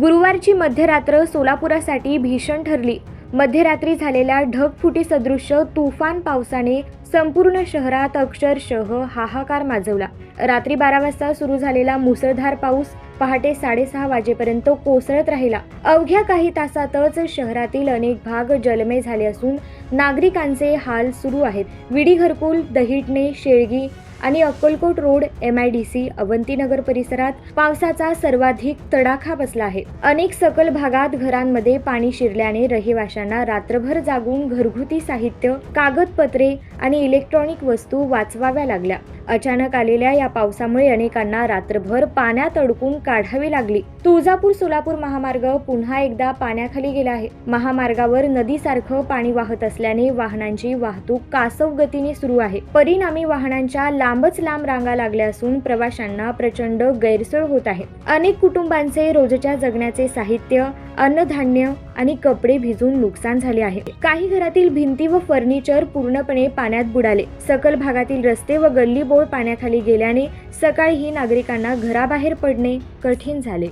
गुरुवारची मध्यरात्र सोलापुरासाठी भीषण ठरली. मध्यरात्री झालेल्या ढगफुटी सदृश्य तुफान पावसाने संपूर्ण शहरात अक्षरशः हाहाकार माजवला. रात्री बारा वाजता सुरू झालेला मुसळधार पाऊस पहाटे साडेसहा वाजेपर्यंत कोसळत राहिला. अवघ्या काही तासातच शहरातील अनेक भाग जलमय झाले असून नागरिकांचे हाल सुरू आहेत. विडी घरकुल दहिटणे शेळगी आणि Akkalkot road M I D C Avantinagar परिसरात पावसाचा सर्वाधिक तडाखा बसला आहे. अनेक सकल भागात घरांमध्ये पाणी शिरल्याने रहिवाशांना रात्रभर जागून घरगुती साहित्य कागदपत्रे आणि इलेक्ट्रॉनिक वस्तू वाचवाव्या लागल्या. अचानक आलेल्या या पावसामुळे अनेकांना रात्रभर पाण्यात अडकून काढावी लागली. तुळजापूर सोलापूर महामार्ग पुन्हा एकदा पाण्याखाली गेला आहे. महामार्गावर नदीसारखं पाणी वाहत असल्याने वाहनांची वाहतूक कासव गतीने सुरू आहे. परिणामी वाहनांच्या लांबच लांब रांगा लागल्या असून प्रवाशांना प्रचंड गैरसोय होत आहे. अनेक कुटुंबांचे रोजच्या जगण्याचे साहित्य अन्नधान्य आणि कपडे भिजून नुकसान झाले आहे. काही घरातील भिंती व फर्निचर पूर्णपणे पाण्यात बुडाले. सकल भागातील रस्ते व गल्ली बोळ पाण्याखाली गेल्याने सकाळीही नागरिकांना घराबाहेर पडणे कठीण झाले.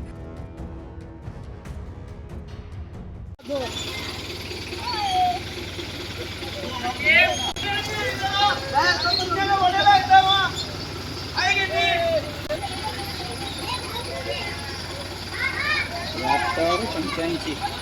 पंच्याऐंशी.